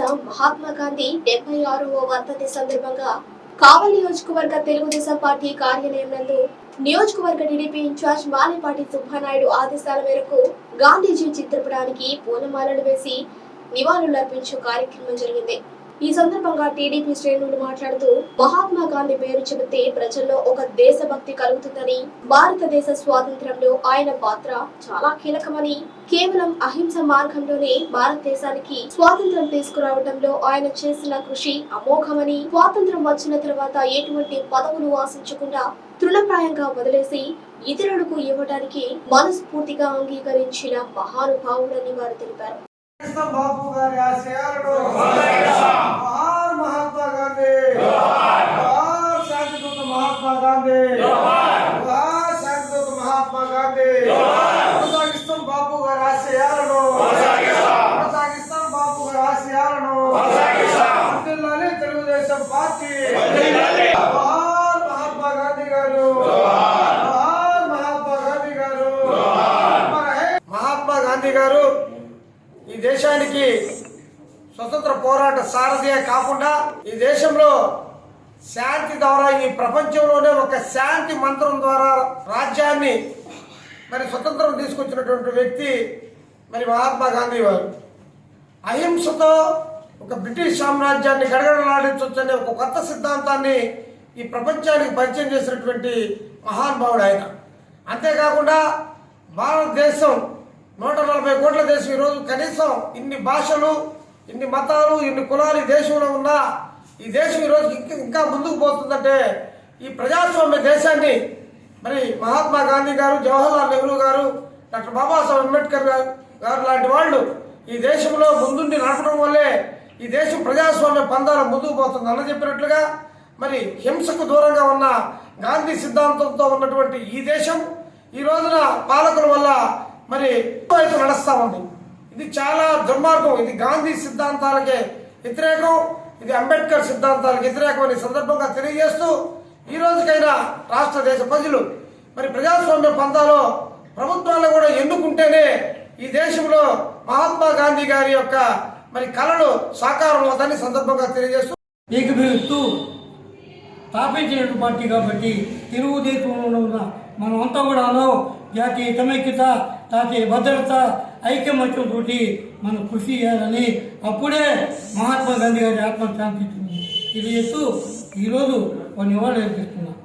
జాతిపిత మహాత్మా గాంధీ డెబ్బై ఆరవ వర్ధంతి సందర్భంగా కావలి నియోజకవర్గ తెలుగుదేశం పార్టీ కార్యాలయం నందు నియోజకవర్గ టీడీపీ ఇన్ఛార్జ్ మాలిపాటి సుబ్బానాయుడు ఆదేశాల మేరకు గాంధీజీ చిత్రపటానికి పూలమాలలు వేసి నివాళులర్పించే కార్యక్రమం జరిగింది. ఈ సందర్భంగా టీడీపీ శ్రేణులు మాట్లాడుతూ మహాత్మా గాంధీ పేరు చెబితే ప్రజల్లో ఒక దేశభక్తి కలుగుతుందని భారతదేశ స్వాతంత్రంలో ఆయన పాత్ర చాలా కీలకమని కేవలం అహింస మార్గంలోనే భారతదేశానికి స్వాతంత్ర్యం తీసుకురావడంలో ఆయన చేసిన కృషి అమోఘమని స్వాతంత్ర్యం వచ్చిన తర్వాత ఎటువంటి పదవులు ఆశించకుండా తృణప్రాయంగా వదిలేసి ఇతరులకు ఇవ్వడానికి మనస్ఫూర్తిగా అంగీకరించిన మహానుభావుడని వారు తెలిపారు. బాబు గారి ఆశయ జోహార్ మహాత్మా గాంధీ జోహార్ మహాత్మా గాంధీ శాంతిదూత మహాత్మా గాంధీ కొనసాగిస్తాం బాబు గారి ఆశయాలను కొనసాగిస్తాం బాబు గారి ఆశయాలను వర్ధిల్లాలి తెలుగుదేశం పార్టీ మహాత్మా గాంధీ గారు మహాత్మా గాంధీ గారు మహాత్మా గాంధీ గారు ఈ దేశానికి స్వతంత్ర పోరాట సారథియే కాకుండా ఈ దేశంలో శాంతి ద్వారా ఈ ప్రపంచంలోనే ఒక శాంతి మంత్రం ద్వారా రాజ్యాన్ని మరి స్వతంత్రం తీసుకొచ్చినటువంటి వ్యక్తి మరి మహాత్మా గాంధీ వారు. అహింసతో ఒక బ్రిటిష్ సామ్రాజ్యాన్ని గడగడలాడించవచ్చనే ఒక కొత్త సిద్ధాంతాన్ని ఈ ప్రపంచానికి పరిచయం చేసినటువంటి మహానుభావుడు ఆయన. అంతేకాకుండా భారతదేశం నూట నలభై కోట్ల దేశం ఈరోజు కనీసం ఇన్ని భాషలు ఇన్ని మతాలు ఇన్ని కులాలు ఈ దేశంలో ఉన్నా ఈ దేశం ఈరోజు ఇంకా ఇంకా ముందుకు పోతుందంటే ఈ ప్రజాస్వామ్య దేశాన్ని మరి మహాత్మా గాంధీ గారు జవహర్లాల్ నెహ్రూ గారు డాక్టర్ బాబాసాహెబ్ అంబేద్కర్ గారు గారు లాంటి వాళ్ళు ఈ దేశంలో ముందుండి నడపడం వల్లే ఈ దేశం ప్రజాస్వామ్య పందాలు ముందుకు పోతుంది అన్న చెప్పినట్లుగా మరి హింసకు దూరంగా ఉన్న గాంధీ సిద్ధాంతంతో ఉన్నటువంటి ఈ దేశం ఈ రోజున పాలకుల వల్ల మరి వైపు నడుస్తా ఉంది. ఇది చాలా దుర్మార్గం. ఇది గాంధీ సిద్ధాంతాలకే వ్యతిరేకం. ఇది అంబేద్కర్ సిద్ధాంతాలకు వ్యతిరేకం సందర్భంగా తెలియజేస్తూ ఈ రోజుకైనా రాష్ట్ర దేశ ప్రజలు మరి ప్రజాస్వామ్య పంతాలో ప్రభుత్వాలను కూడా ఎన్నుకుంటేనే ఈ దేశంలో మహాత్మా గాంధీ గారి యొక్క మరి కళలు సాకారం అవుతాయని సందర్భంగా తెలియజేస్తూ ఏకీభవిస్తూ స్థాపించిన పార్టీ కాబట్టి తెలుగుదేశంలో ఉన్న మనమంతా కూడా అలో జాతీయ సమైక్యత జాతీయ భద్రత ఐకమత్యంతో మనం కృషి చేయాలని అప్పుడే మహాత్మా గాంధీ గారి ఆత్మ శాంతిస్తుంది తెలియజేస్తూ ఈరోజు కొన్ని వాళ్ళు అర్పిస్తున్నాం